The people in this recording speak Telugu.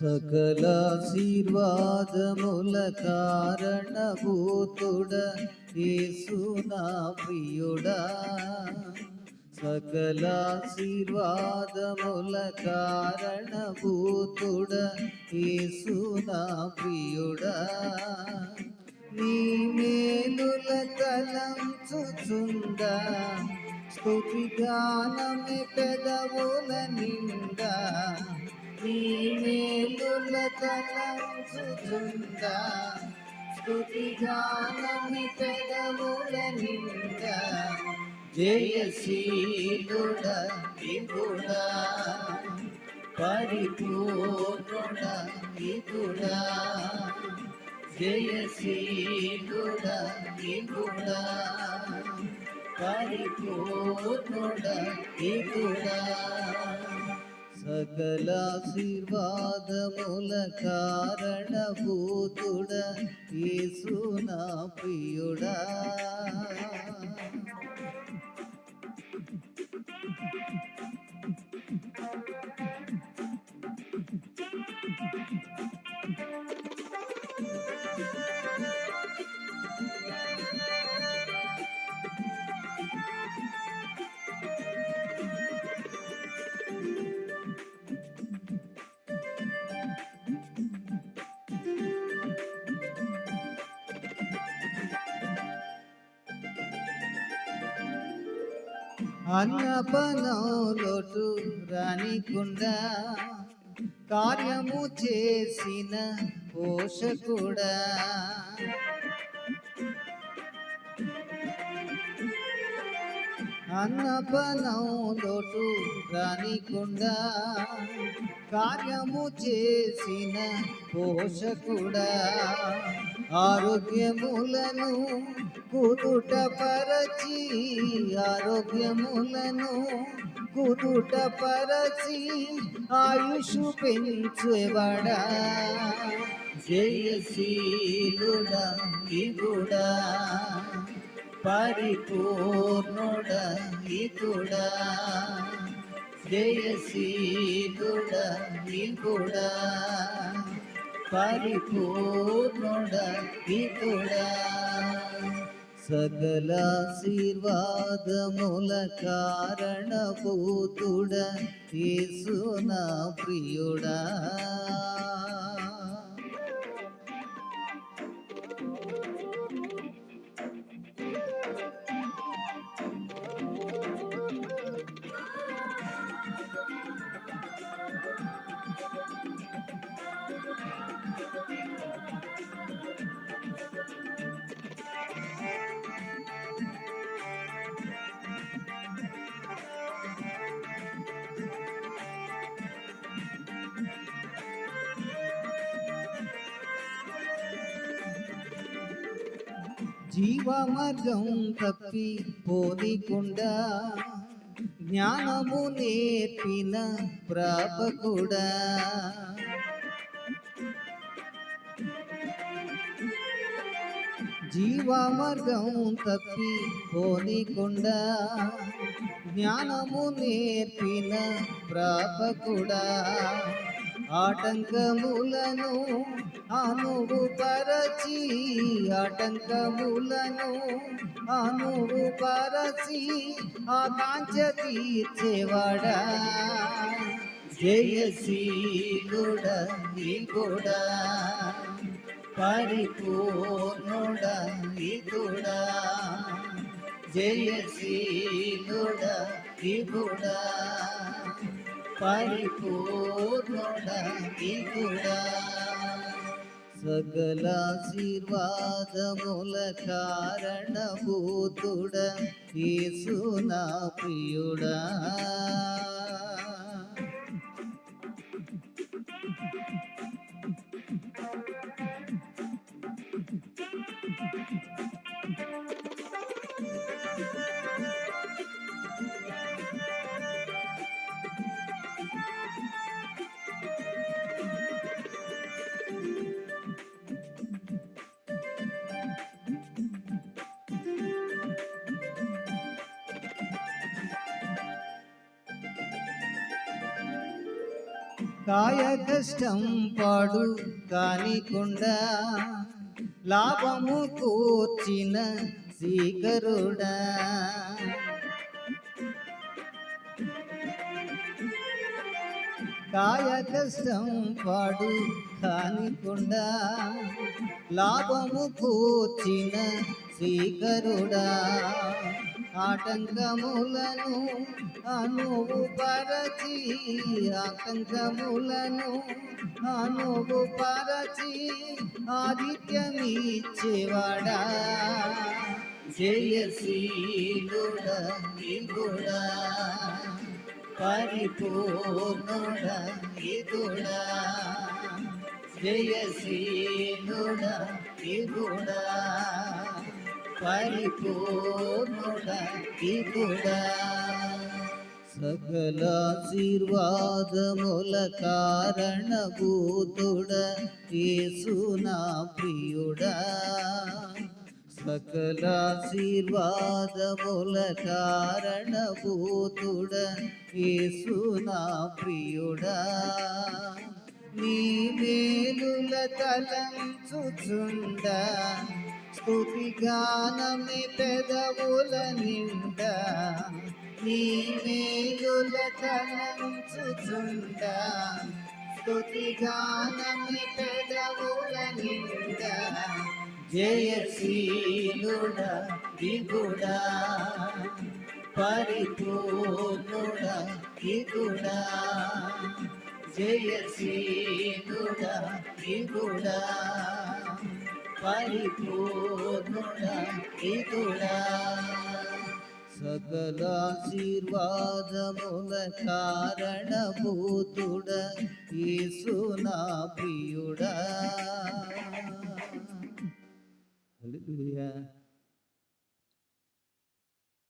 సకలాశీర్వాదముల కారణభూతుడ యేసునా ప్రియుడా. సకలాశీర్వాదముల కారణభూతుడ యేసునా ప్రియుడా. నీ మేలుల తలంచుచుందా స్తుతి గానమే పెదవుల నిండా. నీ మేలుల తలంచుచుందా స్తుతి పెదవుల నిండా. జయశీలుడ ఇగుడా పరిపూర్ణుడ ఇగుడా జయశీలుడ ఇగుడా పరిపూర్ణుడ ఇగుడా సకలాశీర్వాదముల కారణభూతుడ యేసు నా ప్రియుడా. అన్నపనలోటు రానికుండా కార్యము చేసిన పోషకుడా. అన్నపనలోటు రానికుండా కార్యము చేసిన పోషకుడా. ఆరోగ్యములను కుదుట పరచి ఆరోగ్యములను కుదుట పరచి ఆయుషు పెంచేవాడా. జయశీలుడా ఇగుడా పరిపూర్ణుడ ఇగుడా. జయశీలుడ ఇగుడా. పరిపూర్ణుడ ఇగుడా సకలాశీర్వాదముల కారణభూతుడ. యేసు ప్రియుడా. ప్రియుడా జీవమార్గం తప్పి పోదికుండా జ్ఞానము నేర్పిన ప్రాపకుడా. జీవమార్గం తప్పి పోనికుండా జ్ఞానము నేర్పిన ప్రాపకుడా. ఆటంకములను అనువు పరచి ఆటంకములను అనువు పరచి ఆకాంక్ష తీర్చేవాడా. జయశీలుడ ఇగుడా పరిపూర్ణుడ ఇగుడా జయశీలుడ ఇగుడా పరిపూర్ణుడ ఇగుడా సకలాశీర్వాదముల కారణభూతుడ. యేసు నా ప్రియుడా. కాయ కష్టం పాడు కానికుండా. లాభము కూర్చిన శీకరుడా. కాయ కష్టం పాడు కానికుండా. లాభము కూర్చిన శ్రీకరుడా ఆటంకములను అనువు పరచి ఆటంకములను అనువు పరచి ఆదిత్యమిచ్చేవాడా జయశీలుడా ఇగుడా పరిపూర్ణుడా ఇగుడా జయశీలుడా ఇగుడా పరిపూర్ణుడ ఇగుడా సకల ఆశీర్వాదముల కారణభూతుడ యేసునా ప్రియుడా. సకల ఆశీర్వాదముల కారణభూతుడ యేసునా ప్రియుడా. నీ మేలుల తలంచుచుండ స్తుతి గానమే పెదవుల నిండ నీ మేలుల తలంచుచుండ స్తుతి గానమే పెదవుల నిండ జయశీలుడ విగుడ పరిపూర్ణుడ విగుడ జయశీలుడ విగుడా పరిపూర్ణుడా దిగుడా సకలాశీర్వాదముల కారణభూతుడ ఈసునా ప్రియుడా Hallelujah.